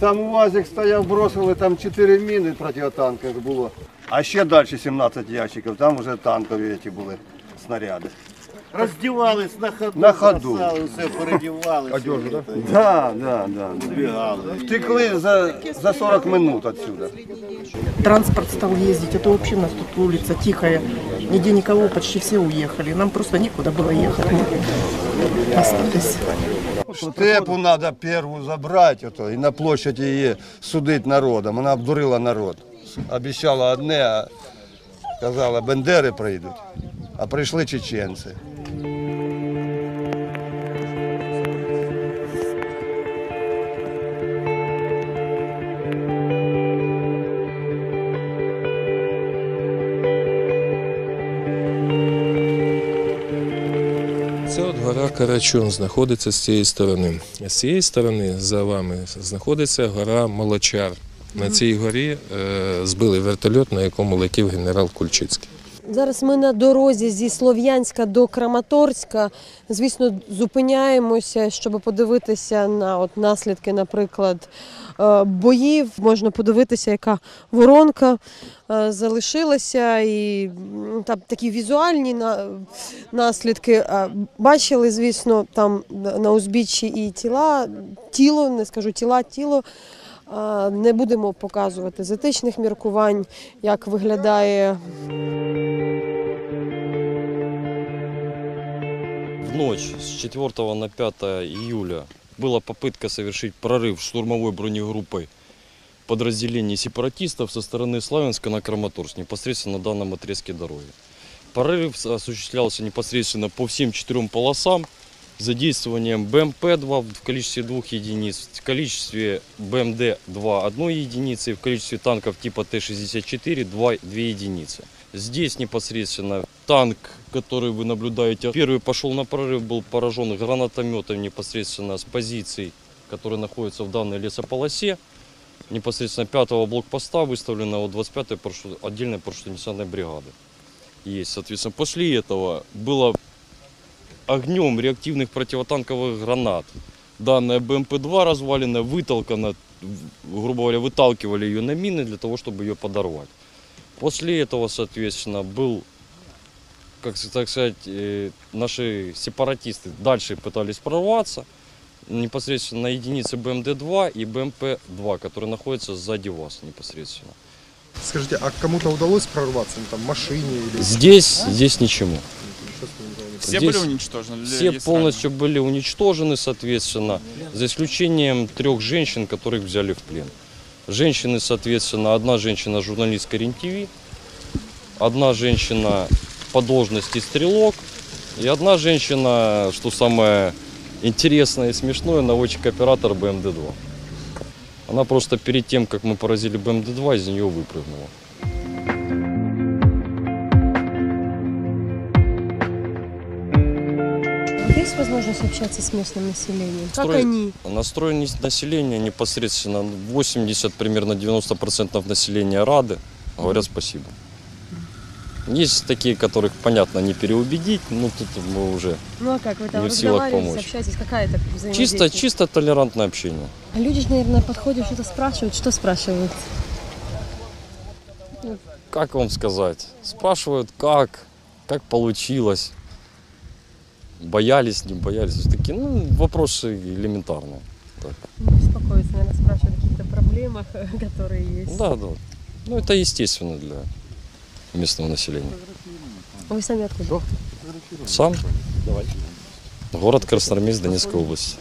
Там УАЗик стояв, бросили, там 4 міни протитанкових було. А ще далі 17 ящиків, там вже танкові ці були снаряди. Роздівались на ходу, На ходу. бросали, все передівалися. Одежу, так? Да, да, да. Збігали. Втекли за, за 40 минут отсюда. Транспорт стал ездить, это вообще у нас тут улица тихая, нигде никого, почти все уехали. Нам просто некуда было ехать. Мы остались. Штепу треба перву забрати ото, і на площаді її судити народом. Вона обдурила народ. Обіцяла одне, а казала, бендери прийдуть, а прийшли чеченці. Це от гора Карачун знаходиться з цієї сторони. З цієї сторони за вами знаходиться гора Молочар. На цій горі е, збили вертольот, на якому летів генерал Кульчицький. Зараз ми на дорозі зі Слов'янська до Краматорська. Звісно, зупиняємося, щоб подивитися на от наслідки, наприклад, боїв. Можна подивитися, яка воронка е, залишилася, і там такі візуальні наслідки. Е, Бачили, звісно, там на узбіччі і тіла, тіло, не скажу тіла, тіло. Е, Не будемо показувати з міркувань, як виглядає В ночь с 4 на 5 июля была попытка совершить прорыв штурмовой бронегруппой подразделений сепаратистов со стороны Славянска на Краматорск, непосредственно на данном отрезке дороги. Прорыв осуществлялся непосредственно по всем четырем полосам с задействованием БМП-2 в количестве двух единиц, в количестве БМД-2 одной единицы и в количестве танков типа Т-64 2, две единицы. Здесь непосредственно танк, который вы наблюдаете, первый пошел на прорыв, был поражен гранатометом непосредственно с позиций, которые находятся в данной лесополосе. Непосредственно 5-го блокпоста выставленного 25-й парашют- отдельной парашютно-десантной бригады. Есть, соответственно, после этого было огнем реактивных противотанковых гранат. Данная БМП-2 развалина вытолкана, грубо говоря, выталкивали ее на мины для того, чтобы ее подорвать. После этого, соответственно, был, как так сказать, э, наши сепаратисты дальше пытались прорваться. Непосредственно на единице БМД-2 и БМП-2, которые находятся сзади вас непосредственно. Скажите, а кому-то удалось прорваться, ну, там, машине или... Здесь, здесь с ними было? Все Здесь были уничтожены? Все полностью были уничтожены, соответственно, за исключением трех женщин, которых взяли в плен. Женщины, соответственно, одна женщина журналистка РЕН-ТВ, одна женщина по должности стрелок и одна женщина, что самое интересное и смешное, наводчик-оператор БМД-2. Она просто перед тем, как мы поразили БМД-2, из нее выпрыгнула. Возможность общаться с местным населением? Как Строй- они? Настроенность населения непосредственно 80, примерно 90% населения рады, говорят спасибо. Есть такие, которых, понятно, не переубедить, но тут мы уже Ну а как вы там Не в силах помочь. общаетесь? Какая это чисто, чисто толерантное общение. А люди же, наверное, подходят, что-то спрашивают. Что спрашивают? Как вам сказать? Спрашивают, как, как получилось. Боялись, не боялись. Вот Такие, ну, вопросы элементарные. Так. Ну, Беспокоиться, наверное, спрашивают о каких-то проблемах, которые есть. Да, да. Ну, это естественно для местного населения. Вы сами откуда? Сам? Город Красноармейск Донецкой области.